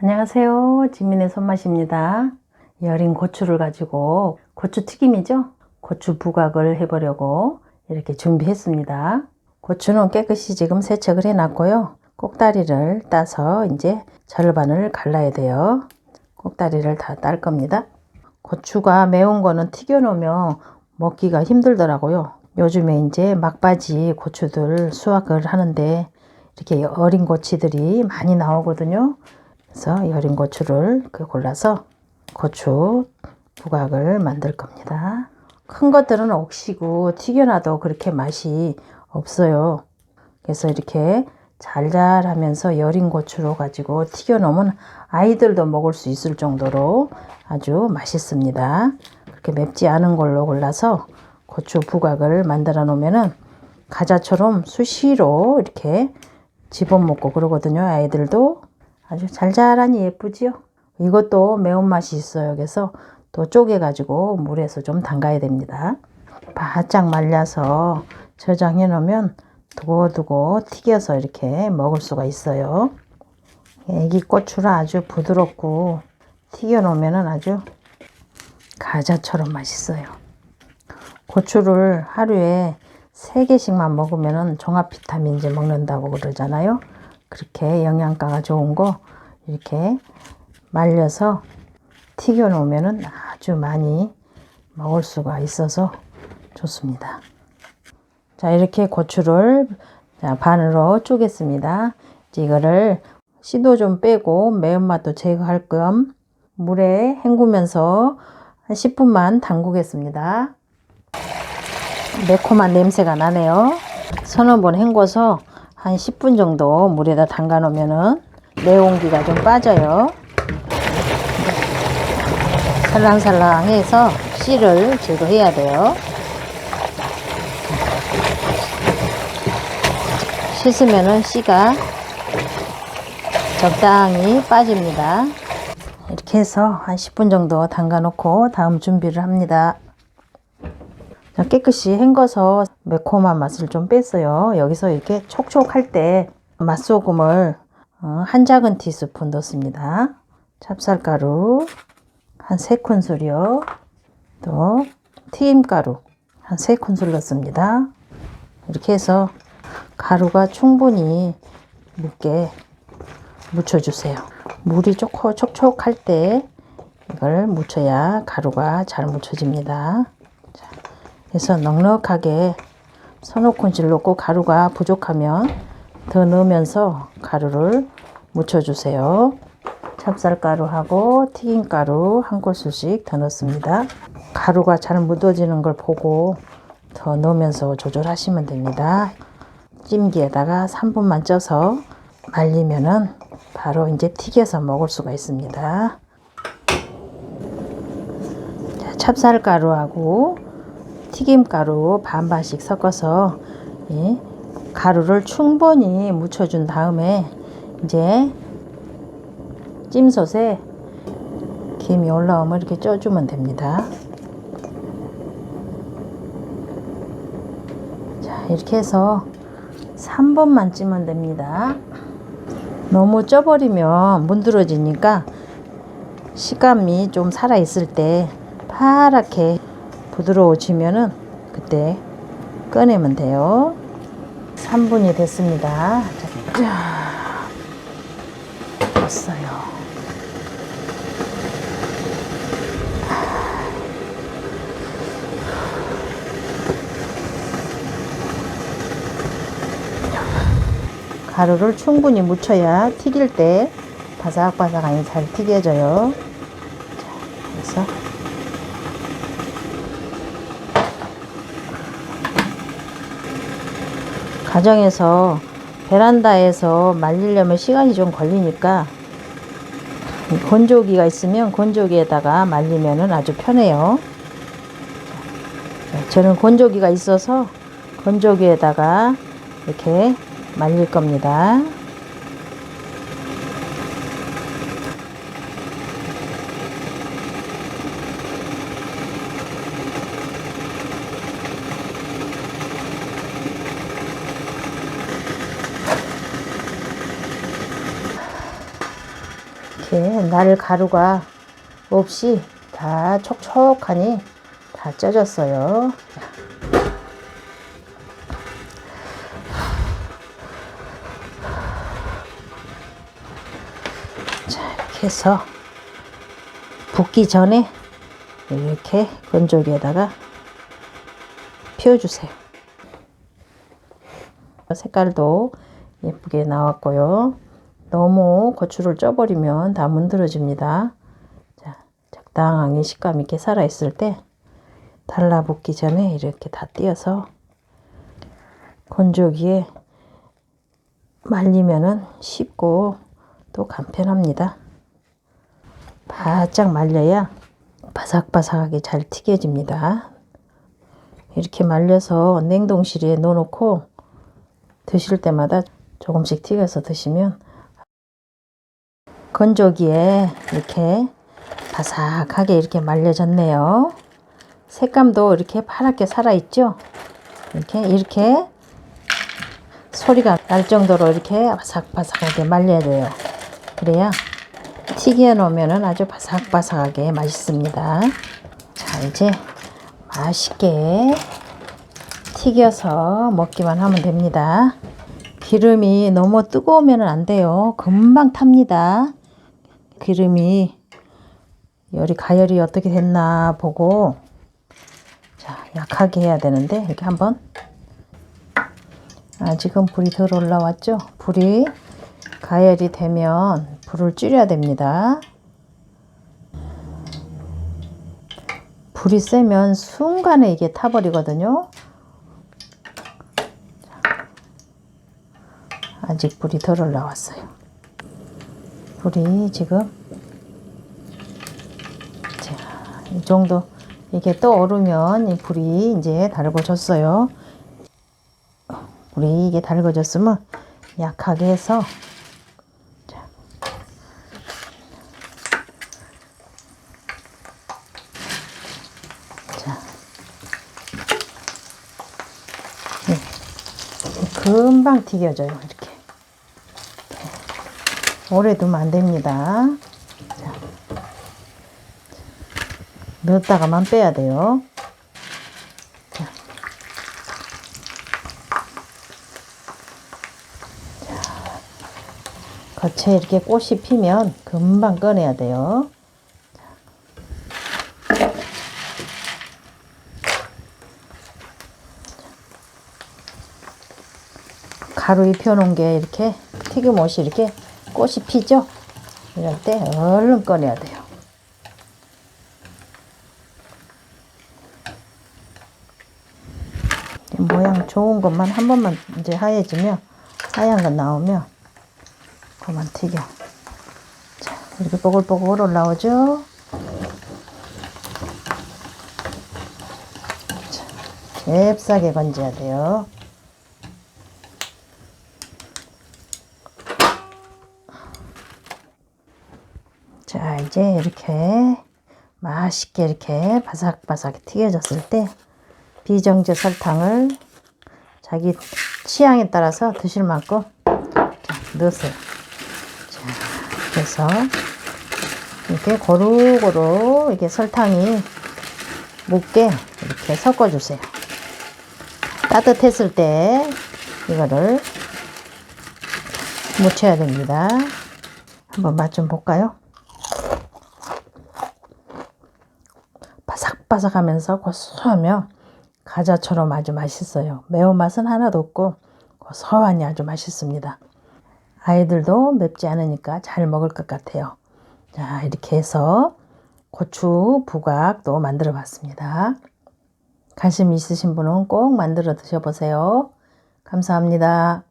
안녕하세요. 지민의 손맛입니다. 여린 고추를 가지고 고추 튀김이죠? 고추 부각을 해보려고 이렇게 준비했습니다. 고추는 깨끗이 지금 세척을 해놨고요. 꼭다리를 따서 이제 절반을 갈라야 돼요. 꼭다리를 다 딸 겁니다. 고추가 매운 거는 튀겨 놓으면 먹기가 힘들더라고요. 요즘에 이제 막바지 고추들 수확을 하는데 이렇게 어린 고치들이 많이 나오거든요. 그래서 여린 고추를 그 골라서 고추 부각을 만들 겁니다. 큰 것들은 억시고 튀겨놔도 그렇게 맛이 없어요. 그래서 이렇게 잘잘하면서 여린 고추로 가지고 튀겨 놓으면 아이들도 먹을 수 있을 정도로 아주 맛있습니다. 그렇게 맵지 않은 걸로 골라서 고추 부각을 만들어 놓으면은 과자처럼 수시로 이렇게 집어먹고 그러거든요. 아이들도 아주 잘잘하니 예쁘지요. 이것도 매운맛이 있어요. 그래서 또 쪼개가지고 물에서 좀 담가야 됩니다. 바짝 말려서 저장해 놓으면 두고두고 튀겨서 이렇게 먹을 수가 있어요. 애기 고추라 아주 부드럽고 튀겨 놓으면 아주 과자처럼 맛있어요. 고추를 하루에 3개씩만 먹으면 종합 비타민제 먹는다고 그러잖아요. 그렇게 영양가가 좋은 거 이렇게 말려서 튀겨 놓으면 아주 많이 먹을 수가 있어서 좋습니다. 자, 이렇게 고추를 자, 반으로 쪼갰습니다. 이제 이거를 씨도 좀 빼고 매운맛도 제거할 겸 물에 헹구면서 한 10분만 담그겠습니다. 매콤한 냄새가 나네요. 서너 번 헹궈서 한 10분 정도 물에다 담가 놓으면은 내온기가 좀 빠져요. 살랑살랑 해서 씨를 제거해야 돼요. 씻으면은 씨가 적당히 빠집니다. 이렇게 해서 한 10분 정도 담가 놓고 다음 준비를 합니다. 자, 깨끗이 헹궈서 매콤한 맛을 좀 뺐어요. 여기서 이렇게 촉촉할 때 맛소금을 어, 한 작은 티스푼 넣습니다. 찹쌀가루 한 3큰술이요. 또 튀김가루 한 3큰술 넣습니다. 이렇게 해서 가루가 충분히 묻게 묻혀주세요. 물이 촉촉할 때 이걸 묻혀야 가루가 잘 묻혀집니다. 자, 그래서 넉넉하게 큰술 넣고 가루가 부족하면 더 넣으면서 가루를 묻혀주세요. 찹쌀가루하고 튀김가루 한 꼬술씩 더 넣습니다. 가루가 잘 묻어지는 걸 보고 더 넣으면서 조절하시면 됩니다. 찜기에다가 3분만 쪄서 말리면은 바로 이제 튀겨서 먹을 수가 있습니다. 자, 찹쌀가루하고 튀김가루 반반씩 섞어서 이 가루를 충분히 묻혀준 다음에 이제 찜솥에 김이 올라오면 이렇게 쪄주면 됩니다. 자, 이렇게 해서 3번만 찌면 됩니다. 너무 쪄버리면 문드러지니까 식감이 좀 살아있을 때 파랗게 부드러워지면은 그때 꺼내면 돼요. 3분이 됐습니다. 자, 됐어요. 가루를 충분히 묻혀야 튀길 때 바삭바삭하니 잘 튀겨져요. 자, 그래서 가정에서 베란다에서 말리려면 시간이 좀 걸리니까 건조기가 있으면 건조기에다가 말리면 아주 편해요. 저는 건조기가 있어서 건조기에다가 이렇게 말릴 겁니다. 이렇게 날 가루가 없이 다 촉촉하니 다 쪄졌어요. 자, 이렇게 해서 붓기 전에 이렇게 건조기에다가 피워주세요. 색깔도 예쁘게 나왔고요. 너무 고추를 쪄버리면 다 문드러집니다. 자, 적당하게 식감 있게 살아있을 때 달라붙기 전에 이렇게 다 띄어서 건조기에 말리면은 쉽고 또 간편합니다. 바짝 말려야 바삭바삭하게 잘 튀겨집니다. 이렇게 말려서 냉동실에 넣어놓고 드실 때마다 조금씩 튀겨서 드시면 건조기에 이렇게 바삭하게 이렇게 말려졌네요. 색감도 이렇게 파랗게 살아있죠? 이렇게, 이렇게 소리가 날 정도로 이렇게 바삭바삭하게 말려야 돼요. 그래야 튀겨 놓으면 아주 바삭바삭하게 맛있습니다. 자, 이제 맛있게 튀겨서 먹기만 하면 됩니다. 기름이 너무 뜨거우면 안 돼요. 금방 탑니다. 기름이 열이 가열이 어떻게 됐나 보고 자 약하게 해야 되는데 이렇게 한번. 아직은 불이 덜 올라왔죠? 불이 가열이 되면 불을 줄여야 됩니다. 불이 세면 순간에 이게 타버리거든요. 아직 불이 덜 올라왔어요 불이 지금 이 정도 이게 또 오르면 이 불이 이제 달궈졌어요. 불이 이게 달궈졌으면 약하게 해서 자. 자. 네. 금방 튀겨져요 이렇게 오래 두면 안 됩니다. 넣었다가만 빼야 돼요. 자. 자. 겉에 이렇게 꽃이 피면 금방 꺼내야 돼요. 가루 입혀놓은 게 이렇게 튀김옷이 이렇게 꽃이 피죠? 이럴 때 얼른 꺼내야 돼요. 모양 좋은 것만 한 번만 이제 하얘지면 하얀 거 나오면 그만 튀겨. 자, 이렇게 뽀글뽀글 올라오죠? 자, 잽싸게 건져야 돼요. 자, 이제 이렇게 맛있게 이렇게 바삭바삭 튀겨졌을 때 비정제 설탕을 자기 취향에 따라서 드실 만큼 자, 넣으세요. 자, 그래서 이렇게 고루고루 이게 설탕이 묻게 이렇게 섞어주세요. 따뜻했을 때 이거를 묻혀야 됩니다. 한번 맛 좀 볼까요? 바삭바삭하면서 고소하며 과자처럼 아주 맛있어요. 매운맛은 하나도 없고 고소하니 아주 맛있습니다. 아이들도 맵지 않으니까 잘 먹을 것 같아요. 자, 이렇게 해서 고추 부각도 만들어 봤습니다. 관심 있으신 분은 꼭 만들어 드셔보세요. 감사합니다.